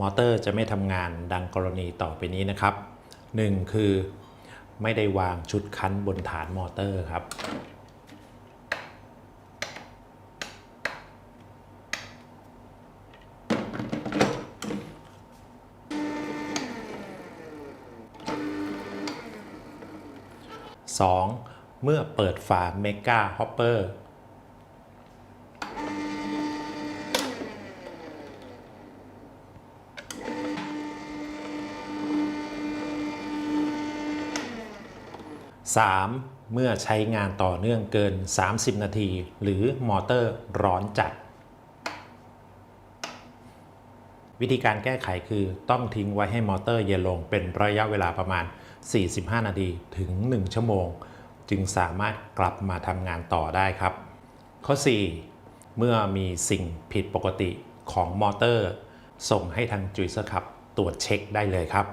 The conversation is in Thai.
มอเตอร์จะไม่ทำงานดังกรณีต่อไปนี้นะครับ 1. คือไม่ได้วางชุดคั้นบนฐานมอเตอร์ครับ 2. เมื่อเปิดฝาเมกาฮอปเปอร์ 3. เมื่อใช้งานต่อเนื่องเกิน 30 นาที หรือมอเตอร์ร้อนจัด วิธีการแก้ไขคือต้องทิ้งไว้ให้มอเตอร์เย็นลงเป็นระยะเวลาประมาณ 45 นาทีถึง 1 ชั่วโมง จึงสามารถกลับมาทำงานต่อได้ครับ ข้อ 4 เมื่อมีสิ่งผิดปกติของมอเตอร์ ส่งให้ทางจุยเซอร์ขับตรวจเช็คได้เลยครับ